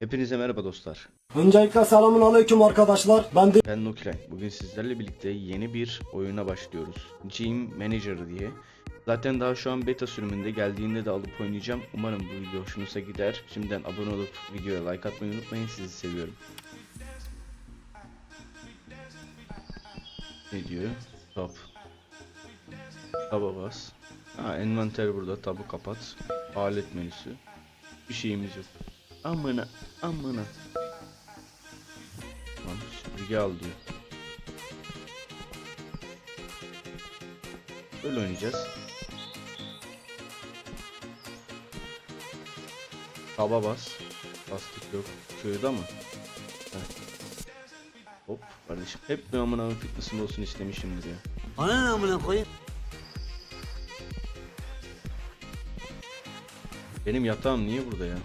Hepinize merhaba dostlar. Öncelikle selamun aleyküm arkadaşlar. Ben de Ben Nukilay. Bugün sizlerle birlikte yeni bir oyuna başlıyoruz. Gym Manager diye. Zaten daha şu an beta sürümünde geldiğinde de alıp oynayacağım. Umarım bu video hoşunuza gider. Şimdiden abone olup videoya like atmayı unutmayın. Sizi seviyorum. Ne diyor? Tab. Taba bas. Ha envanter burada. Tabı kapat. Alet menüsü. Bir şeyimiz yok. Amına amına. Tamam süpürge al diyor. Böyle oynayacağız. Taba bas. Bastık yok. Köyde mı? Heh. Hop kardeşim. Hep bir amına fitness'im olsun istemişimdir ya. Bana ne amına koyayım? Benim yatağım niye burada ya?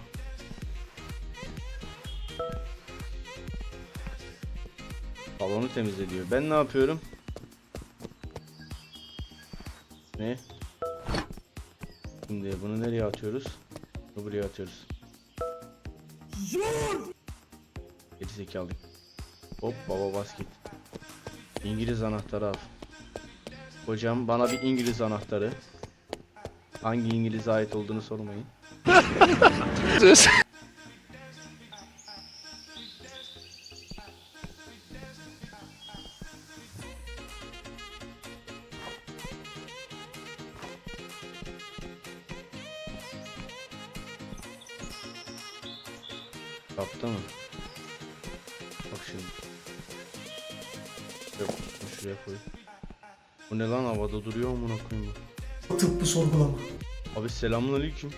Temizle diyor. Ben ne yapıyorum? Ne? Şimdi bunu nereye atıyoruz? Bunu buraya atıyoruz. Geri zekalıyım. Hop baba basket. İngiliz anahtarı al. Hocam bana bir İngiliz anahtarı. Hangi İngiliz'e ait olduğunu sormayın. selamünaleyküm.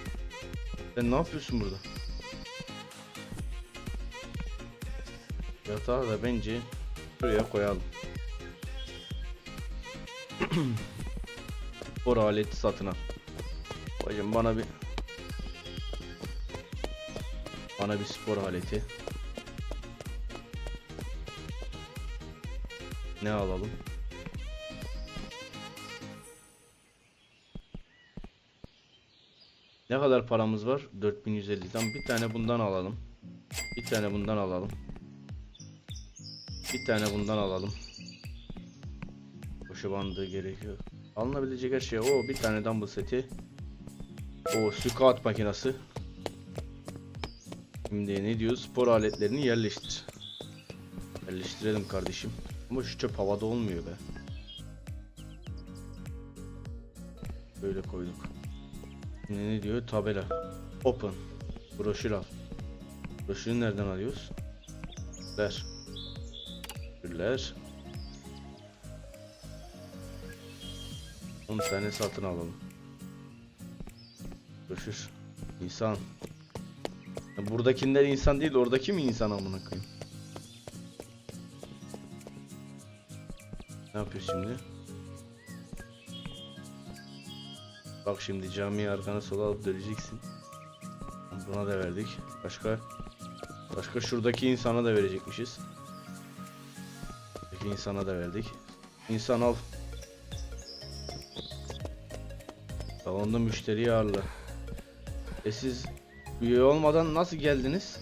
Sen ne yapıyorsun burada? Yatağı da bence şuraya koyalım. Spor aleti satın al. Hocam bana bir bana bir spor aleti. Ne alalım? Ne kadar paramız var? 4150'den bir tane bundan alalım. Bir tane bundan alalım. Bir tane bundan alalım. Koşu bandı gerekiyor. Alınabilecek her şey. O bir tane dumbbell seti. O squat makinesi. Şimdi ne diyor? Spor aletlerini yerleştir. Yerleştirelim kardeşim. Ama şu çöp havada olmuyor be. Böyle koyduk. Ne diyor? Tabela. Open. Broşür al. Broşürü nereden alıyoruz? Ver. Broşürler. 10 tane satın alalım. Broşür. İnsan. Buradakiler insan değil, oradaki mi insan amına koyayım? Ne yapıyor şimdi? Bak şimdi camiye arkana sola alıp döneceksin. Buna da verdik. Başka? Başka şuradaki insana da verecekmişiz. Şuradaki insana da verdik. İnsan al. Salonda müşteriyi ağırla. E siz üye olmadan nasıl geldiniz?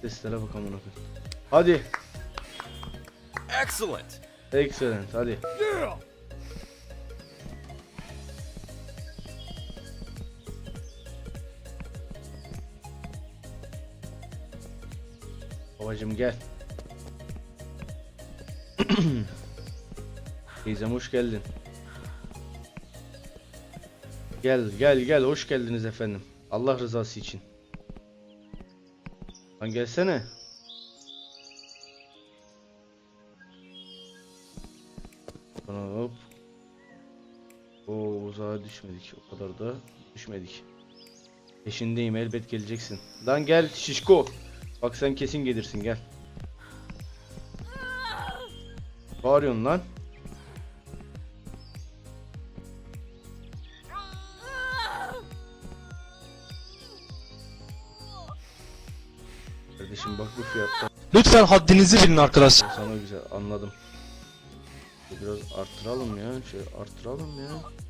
Seslere bak amına koyayım. Hadi. Excellent. Excellent hadi. Babacım gel. Teyzem hoş geldin. Gel gel gel hoş geldiniz efendim. Allah rızası için. Lan gelsene. Uzağa düşmedik. O kadar da düşmedik. Peşindeyim elbet geleceksin. Lan gel şişko. Bak sen kesin gelirsin gel. Bağırıyorsun lan. Kardeşim bak bu fiyatta. Lütfen haddinizi bilin arkadaş. Sana güzel anladım. Biraz arttıralım ya. Şey arttıralım ya.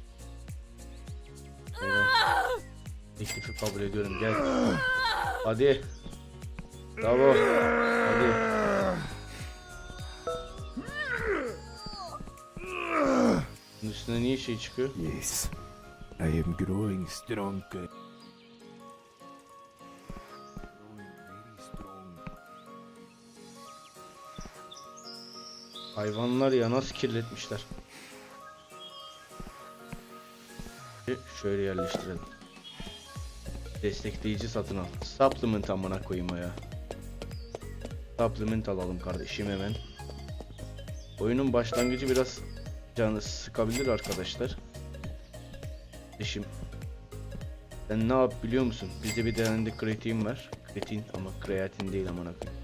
Teklifi kabul ediyorum gel. Hadi. Bravo. Hadi. Bunun üstüne niye şey çıkıyor? Yes, I am growing stronger. Hayvanlar ya nasıl kirletmişler. Şöyle yerleştirelim. Destekleyici satın al. Supplement amına koyayım ya. Supplement alalım kardeşim hemen. Oyunun başlangıcı biraz canı sıkabilir arkadaşlar. Kardeşim. Sen ne yap biliyor musun? Bizde bir tane kreatin var. Kreatin ama kreatin değil amına koyayım.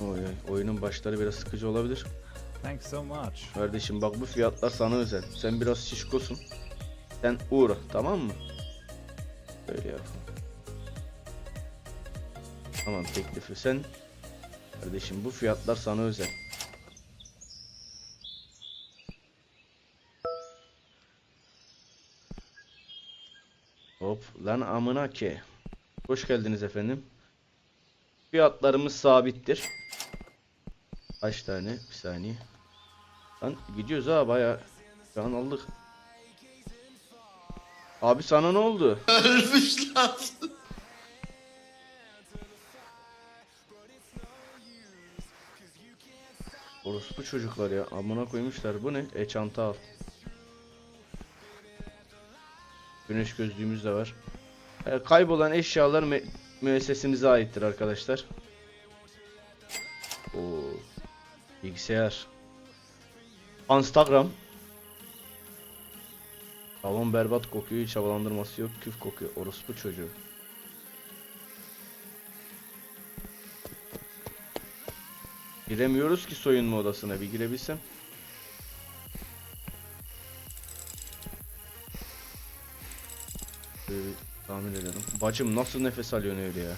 Oy, oy, oyunun başları biraz sıkıcı olabilir. Thanks so much. Kardeşim bak bu fiyatlar sana özel. Sen biraz şişkosun. Sen uğra tamam mı? Böyle yap. Tamam teklifi sen. Kardeşim bu fiyatlar sana özel. Hop lan amına ke. Hoş geldiniz efendim. Fiyatlarımız sabittir. Kaç tane? Bir saniye. Lan gidiyoruz ha baya. Şu an aldık. Abi sana ne oldu? Ölmüş lan. Orospu çocuklar ya. Amına koymuşlar. Bu ne? E çanta al. Güneş gözlüğümüz de var. E, kaybolan eşyalar mü müessesemize aittir arkadaşlar. Oo. Bilgisayar. Instagram. Salon berbat kokuyor, hiç havalandırması yok, küf kokuyor. Orospu çocuğu. Giremiyoruz ki soyunma odasına bir girebilsem. Bir tahmin edelim. Bacım nasıl nefes alıyorsun öyle ya?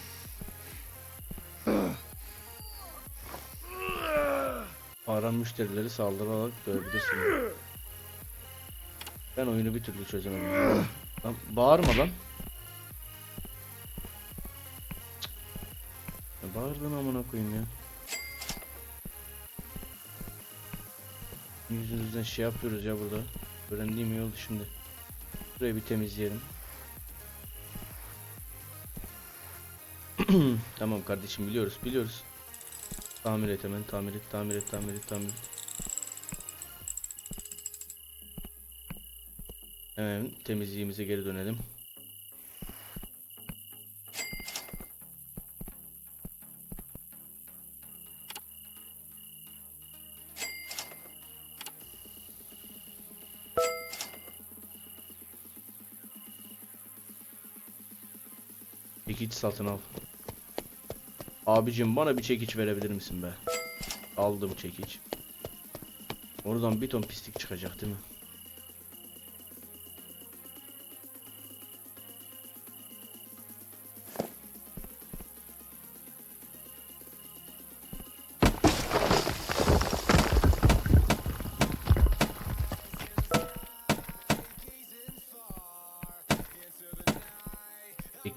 Aran müşterileri saldırarak dövebilirsin. Ben oyunu bir türlü çözemedim. Lan bağırma lan. Ne bağırdın amına koyayım ya. Yüzünüzden şey yapıyoruz ya burada. Öğrendiğim iyi oldu şimdi. Burayı bir temizleyelim. tamam kardeşim biliyoruz biliyoruz. Tamir et hemen tamir et tamir et tamir et tamir et. Hemen temizliğimize geri dönelim. Çekiç satın al. Abicim bana bir çekiç verebilir misin be? Aldım çekiç. Oradan bir ton pislik çıkacak değil mi?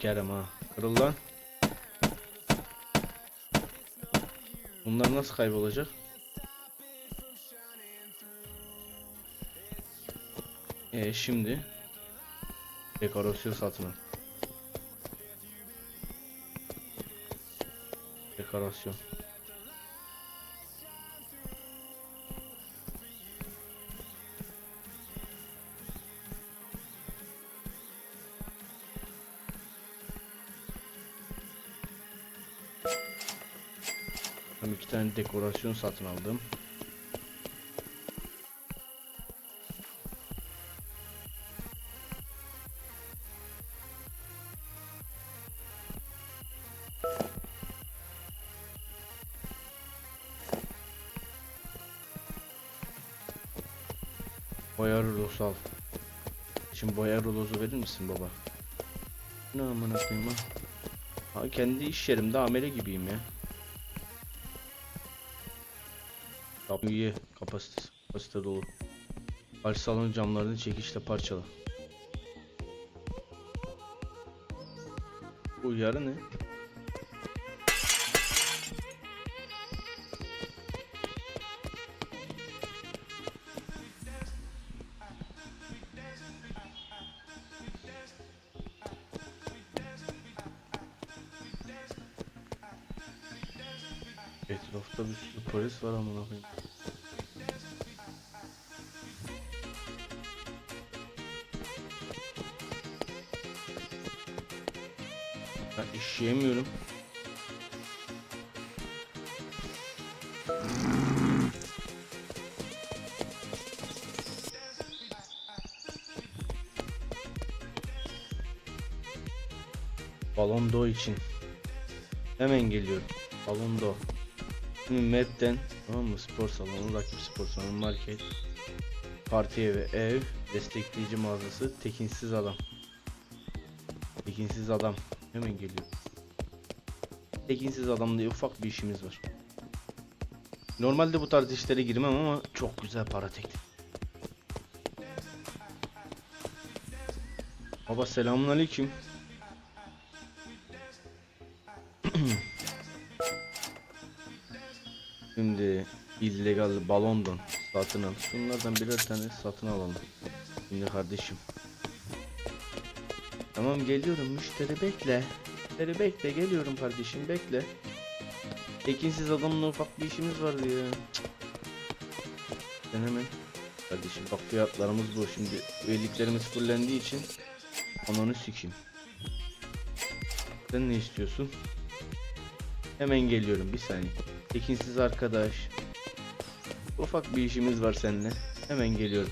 Sikerim ha. Kırıl lan. Bunlar nasıl kaybolacak? E şimdi dekorasyon satın. Dekorasyon. Dekorasyon satın aldım. Boya rulosu al. Şimdi boya rulosu verir misin baba? Ne amına koyayım ha? Ha kendi iş yerimde amele gibiyim ya. Kap iyi kapasite, kapasite dolu. Karşı salon camlarını çekişle parçala. Bu yarı ne? Ben işleyemiyorum. Balon Do için. Hemen geliyorum. Balon Do. Şimdi map'ten tamam mı? Spor salonu, rakip spor salonu, market, parti evi, ev, destekleyici mağazası, tekinsiz adam. Tekinsiz adam. Hemen geliyor. Tekinsiz adam diye ufak bir işimiz var. Normalde bu tarz işlere girmem ama çok güzel para teklif. Baba selamun aleyküm. Şimdi illegal balondon satın al. Şunlardan birer tane satın alalım. Şimdi kardeşim. Tamam geliyorum müşteri bekle. Müşteri bekle geliyorum kardeşim bekle. Tekinsiz adamla ufak bir işimiz var. Cık. Sen hemen. Kardeşim bak fiyatlarımız bu. Şimdi üyeliklerimiz fullendiği için ananı sikeyim. Sen ne istiyorsun? Hemen geliyorum bir saniye. Tekinsiz arkadaş. Ufak bir işimiz var seninle. Hemen geliyorum.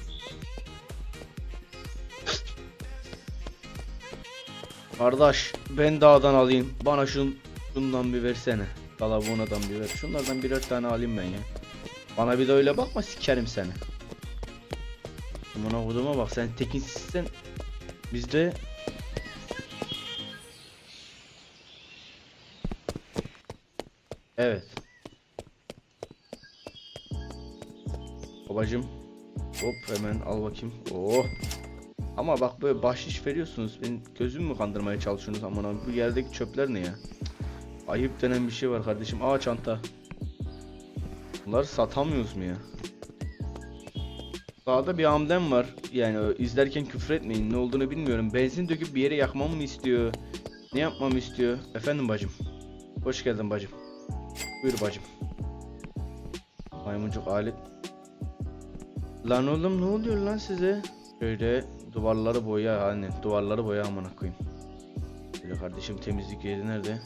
Kardeş ben dağdan alayım. Bana şun, şundan bir versene. Kalabuğunadan bir ver. Şunlardan birer tane alayım ben ya. Bana bir de öyle bakma sikerim seni. Buna koduma bak sen tekinsizsen bizde Evet. Babacım. Hop hemen al bakayım. Oh. Ama bak böyle bahşiş veriyorsunuz. Benim gözümü mü kandırmaya çalışıyorsunuz aman abi. Bu yerdeki çöpler ne ya? Ayıp denen bir şey var kardeşim. Aa çanta. Bunları satamıyoruz mu ya? Sağda bir amdem var. Yani izlerken küfür etmeyin. Ne olduğunu bilmiyorum. Benzin döküp bir yere yakmamı mı istiyor? Ne yapmamı istiyor? Efendim bacım. Hoş geldin bacım. Buyur bacım. Maymuncuk alet. Lan oğlum ne oluyor lan size? Şöyle duvarları boya hani duvarları boya amına koyayım. Böyle kardeşim temizlik yeri nerede?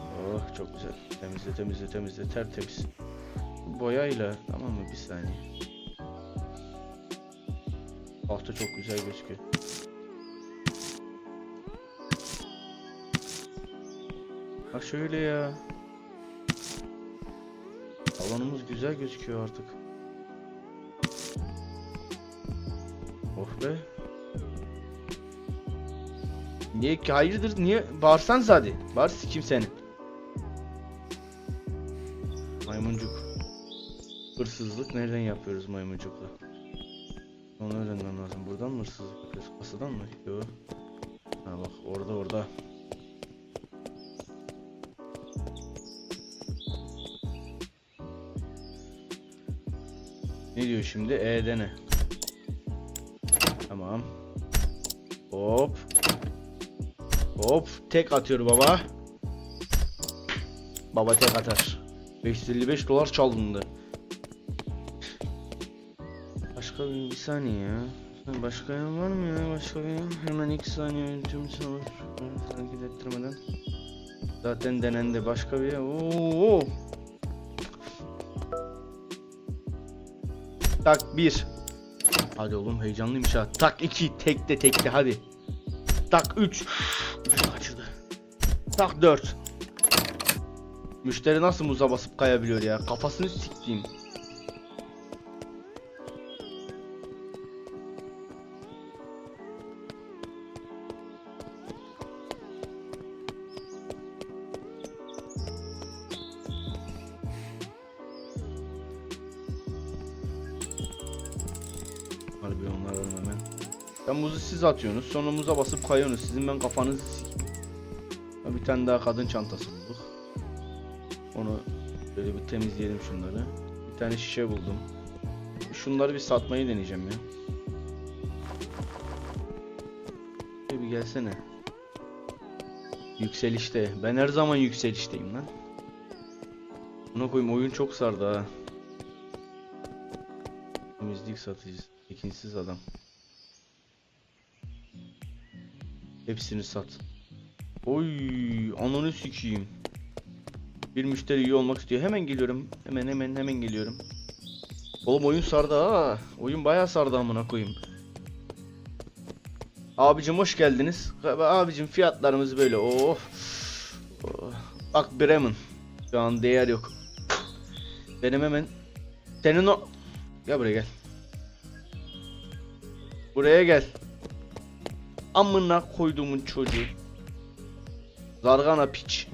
Oh çok güzel. Temizle temizle temizle tertemiz. Boyayla tamam mı bir saniye. Altta çok güzel gözüküyor. Ha şöyle ya. Alanımız güzel gözüküyor artık. Be. Niye ki hayırdır niye bağırsan hadi. Bağır sikim seni. Maymuncuk. Hırsızlık nereden yapıyoruz maymuncukla? Onu öğrenmem lazım. Buradan mı hırsızlık yapıyoruz? Kasadan mı? Yok. Ha bak orada orada. Ne diyor şimdi? E dene. Tamam. Hop. Hop. Tek atıyor baba. Baba tek atar. 555 dolar çalındı. Başka bir, bir saniye ya. Başka yan var mı ya? Başka bir yan. Hemen 2 saniye tüm savaş hareket ettirmeden. Zaten denendi başka bir yan. Oo. Tak 1. Hadi oğlum heyecanlıymış ha. Tak 2 tekte tekte hadi. Tak 3. Kaçırdı. Tak 4. Müşteri nasıl muza basıp kayabiliyor ya? Kafasını siktiğim. Ben muzu siz atıyorsunuz sonra muza basıp kayıyorsunuz. Sizin ben kafanızı sikeyim. Bir tane daha kadın çantası bulduk. Onu böyle bir temizleyelim şunları. Bir tane şişe buldum. Şunları bir satmayı deneyeceğim ya. Şöyle bir gelsene. Yükselişte. Ben her zaman yükselişteyim lan. Buna koyayım oyun çok sardı ha. Temizlik satıcısı. Tekinsiz adam. Hepsini sat. Oy, ananı sikeyim. Bir müşteri iyi olmak istiyor. Hemen geliyorum. Hemen hemen hemen geliyorum. Oğlum oyun sardı ha. Oyun bayağı sardı amına koyayım. Abicim hoş geldiniz. Abicim fiyatlarımız böyle. Oh. Oh. Bak Bremen. Şu an değer yok. Benim hemen senin o Gel buraya gel. Buraya gel. Amına koyduğumun çocuğu. Zargana piç.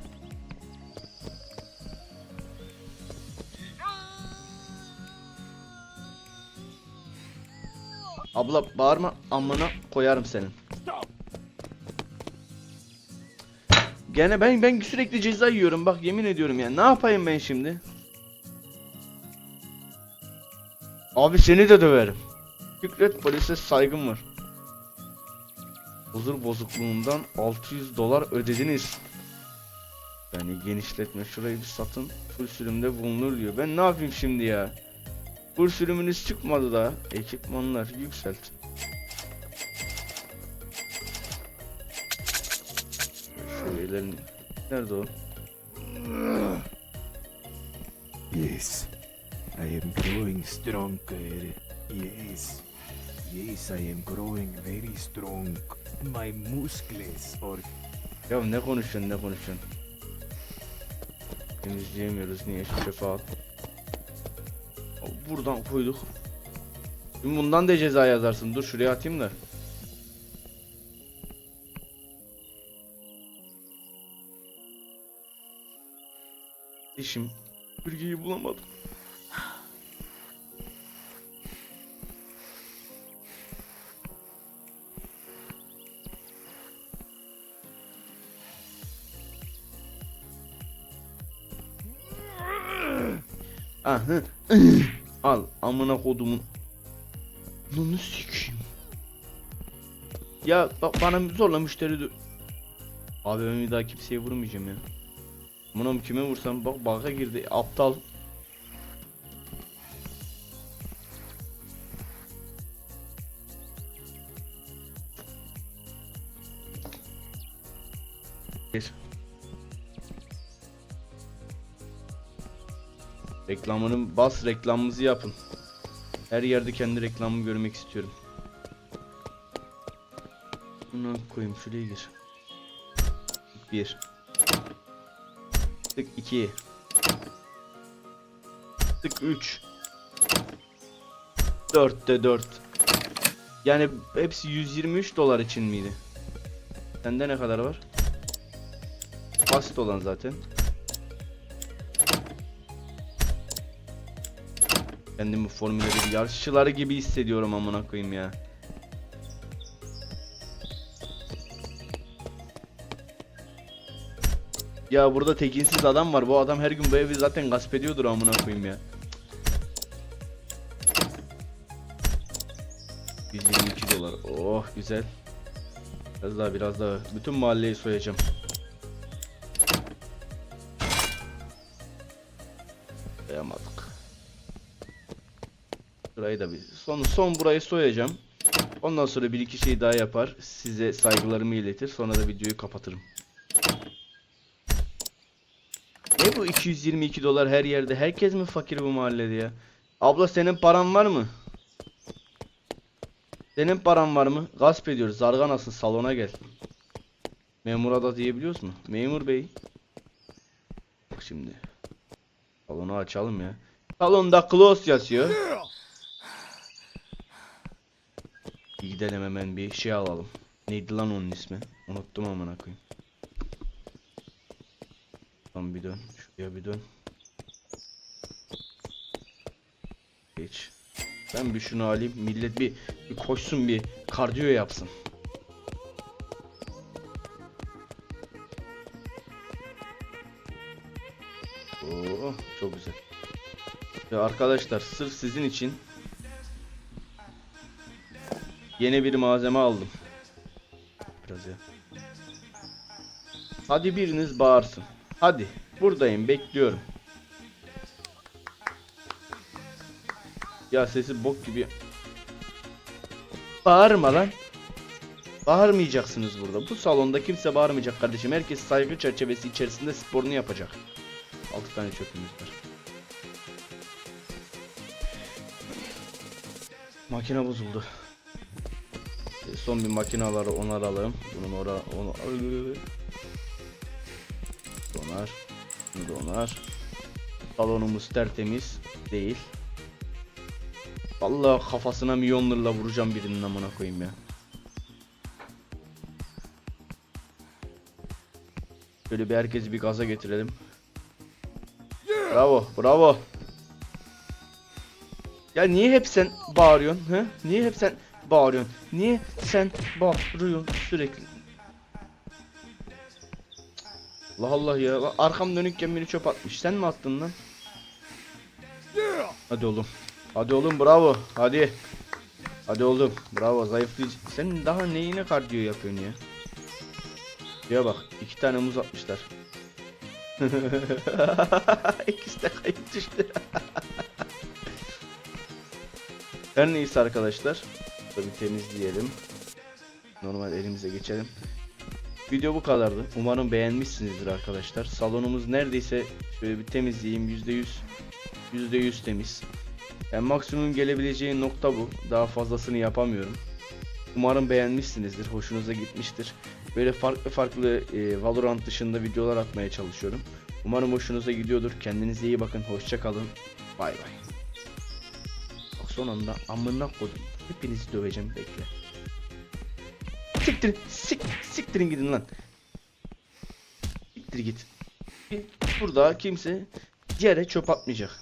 Abla bağırma amına koyarım senin. Gene ben ben sürekli ceza yiyorum bak yemin ediyorum ya. Ne yapayım ben şimdi? Abi seni de döverim. Fikret polise saygım var. Huzur bozukluğundan 600 dolar ödediniz. Yani genişletme şurayı bir satın. Full sürümde bulunur diyor. Ben ne yapayım şimdi ya? Full sürümünüz çıkmadı da. Ekipmanlar yükselt. Şeylerin... Nerede o? Yes. I am growing stronger. Yes. Yes, I am growing very strong. My muscles are Ya ne konuşuyorsun ne konuşuyorsun? Temizleyemiyoruz niye şu. Buradan koyduk. Şimdi bundan da ceza yazarsın. Dur şuraya atayım da. İşim. Bürgeyi bulamadım. Ah, hı. Al amına kodumun. Bunu sikeyim. Ya bak bana zorla müşteri dö- Abi ben bir daha kimseye vurmayacağım ya. Buna kime vursam bak baka girdi aptal. Reklamını bas reklamımızı yapın. Her yerde kendi reklamımı görmek istiyorum. Bunu koyayım şuraya gir. Bir. Tık iki. Tık üç. Dörtte dört. Yani hepsi 123 dolar için miydi? Sende ne kadar var? Basit olan zaten. Kendimi Formula 1 yarışçıları gibi hissediyorum amına koyayım ya. Ya burada tekinsiz adam var. Bu adam her gün bu evi zaten gasp ediyordur amına koyayım ya. 122 dolar. Oh güzel. Biraz daha biraz daha. Bütün mahalleyi soyacağım. Burayı da bir son son burayı soyacağım. Ondan sonra bir iki şey daha yapar. Size saygılarımı iletir. Sonra da videoyu kapatırım. Ne bu 222 dolar her yerde? Herkes mi fakir bu mahallede ya? Abla senin paran var mı? Senin paran var mı? Gasp ediyoruz. Zarganasın salona gel. Memura da diyebiliyoruz mu? Memur bey. Bak şimdi. Salonu açalım ya. Salonda close yazıyor. gidelim hemen bir şey alalım. Neydi lan onun ismi? Unuttum amına koyayım. Tam bir dön. Şuraya bir dön. Geç. Ben bir şunu alayım. Millet bir, bir koşsun bir kardiyo yapsın. Oo, çok güzel. Ya arkadaşlar sırf sizin için yeni bir malzeme aldım. Biraz ya. Hadi biriniz bağırsın. Hadi buradayım bekliyorum. Ya sesi bok gibi. Bağırma lan. Bağırmayacaksınız burada. Bu salonda kimse bağırmayacak kardeşim. Herkes saygı çerçevesi içerisinde sporunu yapacak. 6 tane çöpümüz var. Makine bozuldu. Son bir makinaları onaralım. Bunun ora onu donar. Bunu da. Salonumuz tertemiz değil. Vallahi kafasına milyonlarla vuracağım birinin amına koyayım ya. Şöyle bir herkesi bir gaza getirelim. Bravo, bravo. Ya niye hep sen bağırıyorsun? He? Niye hep sen bağırıyorsun? Niye sen bağırıyorsun sürekli? Allah Allah ya. Arkam dönükken beni çöp atmış. Sen mi attın lan? Hadi oğlum. Hadi oğlum bravo. Hadi. Hadi oğlum. Bravo zayıflayıcı. Sen daha neyine kardiyo yapıyorsun ya? Ya bak iki tane muz atmışlar. İkisi de kayıp düştü. Her neyse arkadaşlar. Tabi temizleyelim. Normal elimize geçelim. Video bu kadardı. Umarım beğenmişsinizdir arkadaşlar. Salonumuz neredeyse şöyle bir temizleyeyim. %100 %100 temiz. Yani maksimum gelebileceği nokta bu. Daha fazlasını yapamıyorum. Umarım beğenmişsinizdir. Hoşunuza gitmiştir. Böyle farklı farklı e, Valorant dışında videolar atmaya çalışıyorum. Umarım hoşunuza gidiyordur. Kendinize iyi bakın. Hoşça kalın. Bay bay. Bak son anda amına koydum. Hepinizi döveceğim bekle. Siktirin, sik, siktirin gidin lan. Siktir git. Burada kimse yere çöp atmayacak.